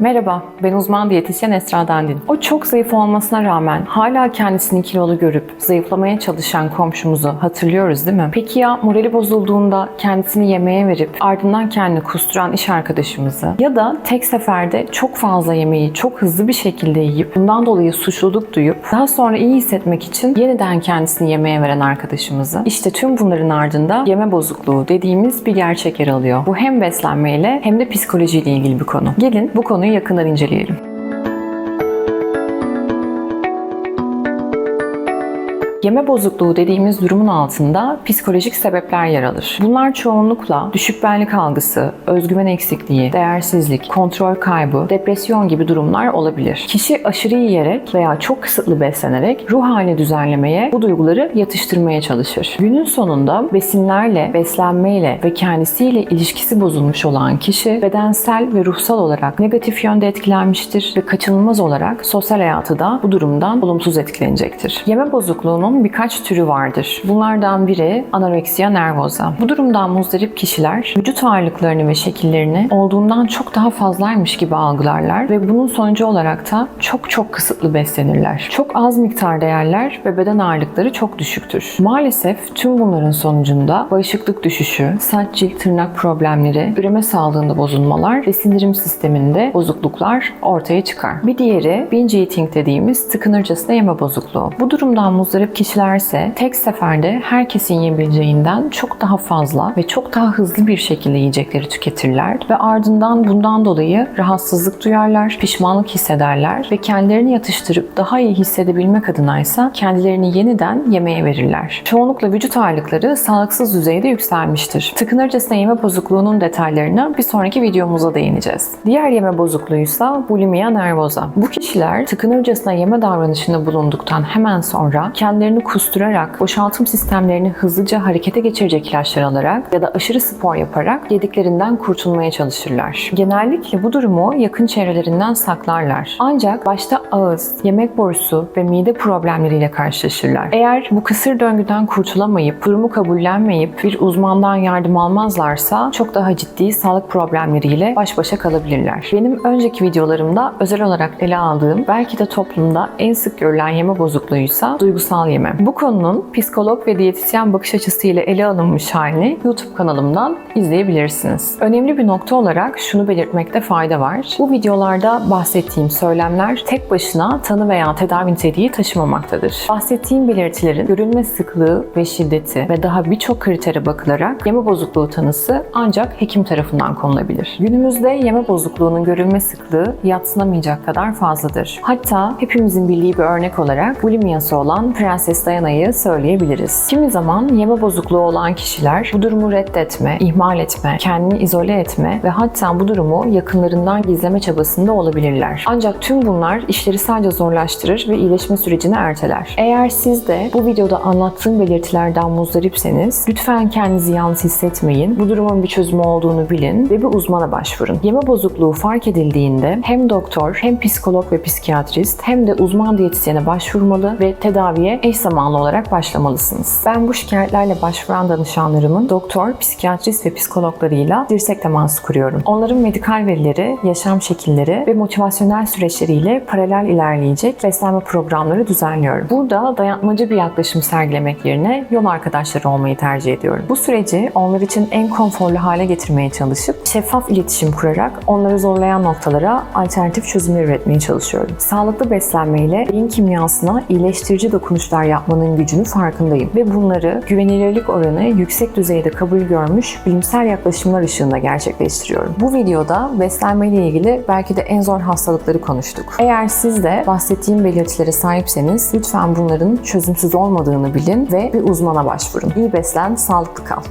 Merhaba, ben uzman diyetisyen Esra Dandin. O çok zayıf olmasına rağmen hala kendisini kilolu görüp zayıflamaya çalışan komşumuzu hatırlıyoruz değil mi? Peki ya morali bozulduğunda kendisini yemeğe verip ardından kendini kusturan iş arkadaşımızı ya da tek seferde çok fazla yemeği çok hızlı bir şekilde yiyip bundan dolayı suçluluk duyup daha sonra iyi hissetmek için yeniden kendisini yemeğe veren arkadaşımızı işte tüm bunların ardında yeme bozukluğu dediğimiz bir gerçek yer alıyor. Bu hem beslenmeyle hem de psikolojiyle ilgili bir konu. Gelin bu konuyu yakından inceleyelim. Yeme bozukluğu dediğimiz durumun altında psikolojik sebepler yer alır. Bunlar çoğunlukla düşük benlik algısı, özgüven eksikliği, değersizlik, kontrol kaybı, depresyon gibi durumlar olabilir. Kişi aşırı yiyerek veya çok kısıtlı beslenerek ruh halini düzenlemeye, bu duyguları yatıştırmaya çalışır. Günün sonunda besinlerle, beslenmeyle ve kendisiyle ilişkisi bozulmuş olan kişi bedensel ve ruhsal olarak negatif yönde etkilenmiştir ve kaçınılmaz olarak sosyal hayatı da bu durumdan olumsuz etkilenecektir. Yeme bozukluğunun birkaç türü vardır. Bunlardan biri anoreksiya nervosa. Bu durumdan muzdarip kişiler vücut ağırlıklarını ve şekillerini olduğundan çok daha fazlaymış gibi algılarlar ve bunun sonucu olarak da çok çok kısıtlı beslenirler. Çok az miktarda yerler ve beden ağırlıkları çok düşüktür. Maalesef tüm bunların sonucunda bağışıklık düşüşü, saç cilt tırnak problemleri, üreme sağlığında bozulmalar ve sindirim sisteminde bozukluklar ortaya çıkar. Bir diğeri binge eating dediğimiz tıkınırcasına yeme bozukluğu. Bu durumdan muzdarip kişilerse tek seferde herkesin yiyebileceğinden çok daha fazla ve çok daha hızlı bir şekilde yiyecekleri tüketirler ve ardından bundan dolayı rahatsızlık duyarlar, pişmanlık hissederler ve kendilerini yatıştırıp daha iyi hissedebilmek adına ise kendilerini yeniden yemeğe verirler. Çoğunlukla vücut ağırlıkları sağlıksız düzeyde yükselmiştir. Tıkınırcasına yeme bozukluğunun detaylarına bir sonraki videomuzda değineceğiz. Diğer yeme bozukluğuysa bulimia nervosa. Bu kişiler tıkınırcasına yeme davranışında bulunduktan hemen sonra kendilerini kusturarak, boşaltım sistemlerini hızlıca harekete geçirecek ilaçlar alarak ya da aşırı spor yaparak yediklerinden kurtulmaya çalışırlar. Genellikle bu durumu yakın çevrelerinden saklarlar. Ancak başta ağız, yemek borusu ve mide problemleriyle karşılaşırlar. Eğer bu kısır döngüden kurtulamayıp, durumu kabullenmeyip bir uzmandan yardım almazlarsa çok daha ciddi sağlık problemleriyle baş başa kalabilirler. Benim önceki videolarımda özel olarak ele aldığım belki de toplumda en sık görülen yeme bozukluğuysa duygusal yeme. Bu konunun psikolog ve diyetisyen bakış açısıyla ele alınmış halini YouTube kanalımdan izleyebilirsiniz. Önemli bir nokta olarak şunu belirtmekte fayda var. Bu videolarda bahsettiğim söylemler tek başına tanı veya tedavi niteliği taşımamaktadır. Bahsettiğim belirtilerin görülme sıklığı ve şiddeti ve daha birçok kritere bakılarak yeme bozukluğu tanısı ancak hekim tarafından konulabilir. Günümüzde yeme bozukluğunun görülme sıklığı yatsınamayacak kadar fazladır. Hatta hepimizin bildiği bir örnek olarak bulimiyası olan Prenses Diana'yı söyleyebiliriz. Kimi zaman yeme bozukluğu olan kişiler bu durumu reddetme, ihmal etme, kendini izole etme ve hatta bu durumu yakınlarından gizleme çabasında olabilirler. Ancak tüm bunlar işleri sadece zorlaştırır ve iyileşme sürecini erteler. Eğer siz de bu videoda anlattığım belirtilerden muzdaripseniz lütfen kendinizi yalnız hissetmeyin. Bu durumun bir çözümü olduğunu bilin ve bir uzmana başvurun. Yeme bozukluğu fark edildiğinde hem doktor hem psikolog ve psikiyatrist hem de uzman diyetisyene başvurmalı ve tedaviye eş zamanlı olarak başlamalısınız. Ben bu şikayetlerle başvuran danışanlarımın doktor, psikiyatrist ve psikologlarıyla dirsek teması kuruyorum. Onların medikal verileri, yaşam şekilleri ve motivasyonel süreçleriyle paralel ilerleyecek beslenme programları düzenliyorum. Burada dayatmacı bir yaklaşım sergilemek yerine yol arkadaşları olmayı tercih ediyorum. Bu süreci onlar için en konforlu hale getirmeye çalışıp şeffaf iletişim kurarak onları zorlayan noktalara alternatif çözümler üretmeye çalışıyorum. Sağlıklı beslenmeyle beyin kimyasına iyileştirici dokunuşlar yapmanın gücünü farkındayım ve bunları güvenilirlik oranı yüksek düzeyde kabul görmüş bilimsel yaklaşımlar ışığında gerçekleştiriyorum. Bu videoda beslenme ile ilgili belki de en zor hastalıkları konuştuk. Eğer siz de bahsettiğim belirtilere sahipseniz lütfen bunların çözümsüz olmadığını bilin ve bir uzmana başvurun. İyi beslen, sağlıklı kal.